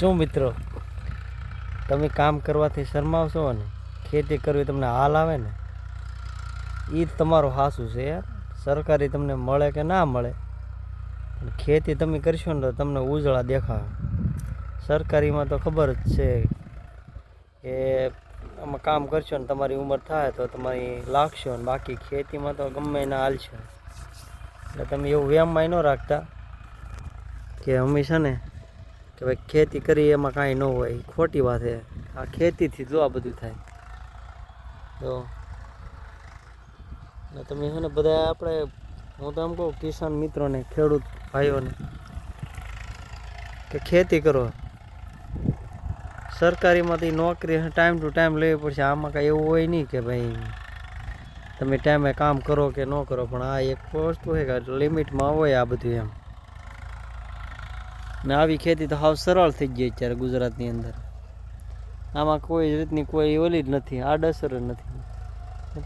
શું મિત્રો? તમે કામ કરવાથી શરમાવશો ને ખેતી કરવી તમને હાલ આવે ને? એ જ તમારું હાસું છે યાર. સરકારી તમને મળે કે ના મળે? પણ ખેતી તમે કરશો ને તો તમને ઉજળા દેખાવે સરકારીમાં તો ખબર જ છે કે આમાં કામ કરશો ને તમારી ઉંમર થાય તો તમારી લાગશો ને બાકી ખેતીમાં તો ગમે એના હાલ છે એટલે તમે એવું વ્યામમાં ન રાખતા કે હંમેશા ને કે ભાઈ ખેતી કરી, એમાં કાંઈ ન હોય ખોટી વાત છે. આ ખેતીથી જો આ બધું થાય. તો તમે છે ને બધા આપણે, હું તો એમ કહું, કિસાન મિત્રોને, ખેડૂત ભાઈઓને, કે ખેતી કરો. સરકારીમાંથી નોકરી ટાઈમ ટુ ટાઈમ લેવી પડશે. આમાં કાંઈ એવું હોય નહીં કે ભાઈ, તમે ટાઈમે કામ કરો કે ન કરો, પણ આ એક વસ્તુ છે કે લિમિટમાં હોય આ બધું એમ. ને આવી ખેતી તો હાવ સરળ થઈ ગઈ અત્યારે ગુજરાતની અંદર. આમાં કોઈ રીતની કોઈ ઓલી જ નથી, આડઅસર જ નથી.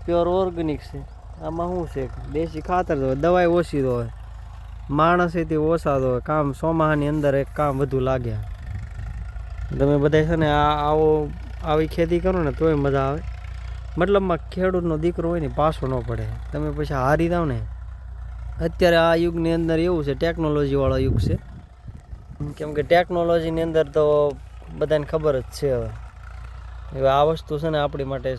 પ્યોર ઓર્ગેનિક છે. આમાં શું છે દેશી ખાતર હોય દવાઈ ઓછી તો હોય. માણસ એથી ઓછા હોય. કામ ચોમાહાની અંદર એક કામ વધુ લાગે. તમે બધા છે ને આ આવો આવી ખેતી કરો ને તોય મજા આવે. મતલબમાં ખેડૂતનો દીકરો હોય ને પાછો ન પડે. તમે પછી હારી દાવ ને. અત્યારે આ યુગની અંદર એવું છે ટેકનોલોજીવાળો યુગ છે. કેમ કે ટેકનોલોજીની અંદર તો બધાને ખબર જ છે હવે. હવે આ વસ્તુ છે ને આપણી માટે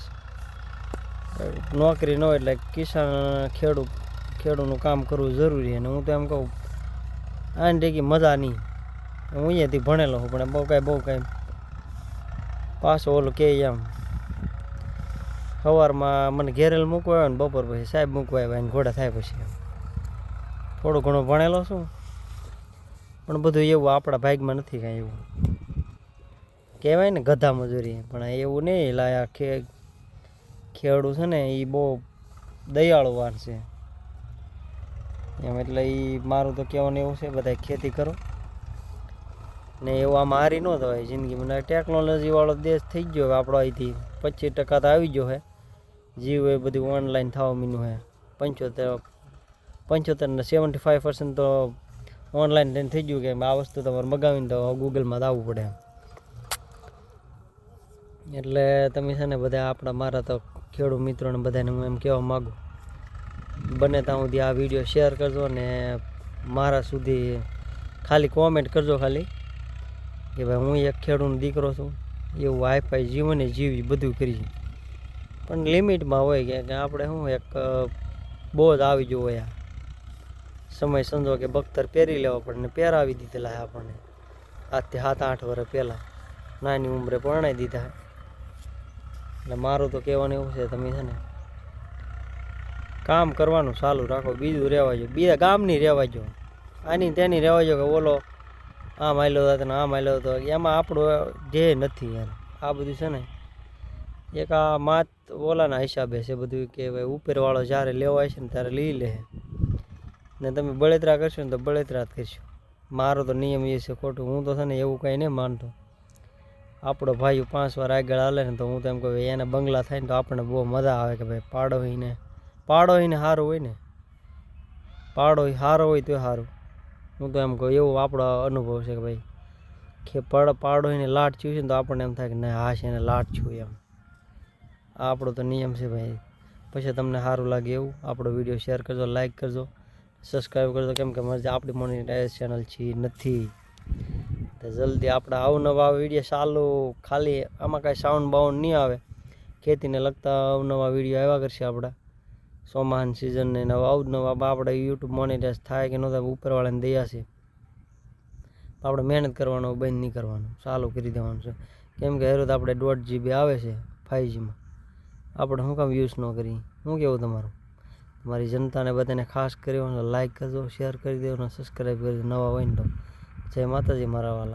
નોકરી ન હોય એટલે કિસાન, ખેડૂત, ખેડૂતનું કામ કરવું જરૂરી અને હું તો એમ કહું, આની ટેકી મજા નહીં. હું અહીંયાથી ભણેલો છું, પણ બહુ કાંઈ બહુ કાંઈ પાછો ઓલો કે એમ, સવારમાં મને ઘેરેલ મૂકવા આવે ને બપોર પછી સાહેબ મૂકવા આવ્યા એને ઘોડા થાય પછી થોડું ઘણું ભણેલો છું. પણ બધું એવું આપણા ભાગમાં નથી કાંઈ એવું. કહેવાય ને ગધા મજૂરી, પણ એવું નહીં લાયા ખે, ખેડૂત છે ને એ બહુ દયાળુ વાર છે. એમ એટલે એ મારું તો કહેવાનું એવું છે બધા ખેતી કરો. ને એવું આમ હારી ન થવાય જિંદગીમાં. ટેકનોલોજીવાળો દેશ થઈ ગયો આપણો અહીંથી પચીસ ટકા તો આવી ગયો હે. જીવ એ બધું ઓનલાઈન થવા મીનું હે. પંચોતેર પંચોતેર ને સેવન્ટી ફાઈવ પર્સન્ટ તો ઓનલાઈન થઈને થઈ ગયું કે આ વસ્તુ તમારે મગાવીને તો ગૂગલમાં આવવું પડે એટલે તમે છે ને બધા આપણા મારા તો ખેડૂત મિત્રોને બધાને હું એમ કહેવા માગું. બને ત્યાં સુધી આ વીડિયો શેર કરજો ને મારા સુધી ખાલી કોમેન્ટ કરજો ખાલી કે ભાઈ હું એક ખેડૂતનો દીકરો છું, એવું વાઈફાઈ જીવને જીવી બધું કરી પણ લિમિટમાં હોય કે આપણે શું એક બોજ આવી ગયો હોય આ. સમય સમજો કે બખ્તર પહેરી લેવા પડે ને પહેરાવી દીધેલા છે આપણને. આજથી સાત, આઠ વર્ષ પહેલાં. નાની ઉંમરે પરણાવી દીધા એટલે મારું તો કહેવાનું એવું છે, તમે છે ને કામ કરવાનું ચાલુ રાખો, બીજું રહેવા જો બીજા ગામની રહેવા જો આની તેની રહેવા જો કે ઓલો આમ આવેલો હતો ને આમ આવેલો હતો. એમાં આપણું ધ્યેય નથી યાર આ બધું છે ને એક આ માત ઓલાના હિસાબે છે બધું કે ભાઈ ઉપરવાળો જ્યારે લેવાય છે ને ત્યારે લઈ લે. ને તમે બળેતરા કરશો ને તો બળેતરા જ કરશો. મારો તો નિયમ એ છે ખોટું. હું તો છે ને એવું કંઈ નહીં માનતો. આપણો ભાઈ પાંચ વાર આગળ હાલે ને તો હું તો એમ કહું એના બંગલા થાય ને તો આપણને બહુ મજા આવે કે ભાઈ પાડો ઈને પાડો ઈને સારું હોય ને. પાડો સારો હોય તો સારું હું તો એમ કહું, એવું આપણો અનુભવ છે કે ભાઈ, કે પડ પાડો એને લાટ છું ને તો આપણને એમ થાય કે, ના હા છે એને લાટ છું એમ. આપણો તો નિયમ છે ભાઈ. પછી તમને સારું લાગે એવું, આપણો વીડિયો શેર કરજો, લાઈક કરજો. સબસ્ક્રાઈબ કરજો. કેમ કે મારે આપણી મોનિટાઈઝ ચેનલ છે નથી. તો જલ્દી આપણા અવનવા વીડિયો ચાલુ. ખાલી આમાં કાંઈ સાઉન્ડ બાઉન્ડ નહીં આવે. ખેતીને લગતા અવનવા વીડિયો આવ્યા કરશે આપણા. સોમાન સિઝનને નવા અવનવા આપણે યુટ્યુબ મોનિટાઈઝ થાય કે ન થાય ઉપરવાળાને દયા છે. આપણે મહેનત કરવાનો બંધ નહીં કરવાનું. ચાલુ કરી દેવાનું છે. કેમ કે હેરો તો આપણે દોઢ જીબી આવે છે ફાઇવ જીમાં આપણે શું કામ યુઝ ન કરીએ? શું કેવું તમારું? તમારી જનતાને બધાને ખાસ કરી લાઈક કરજો શેર કરી દેજો અને સબસ્ક્રાઈબ કરજો નવા હોય ને તો. જય માતાજી, મારા વાલા.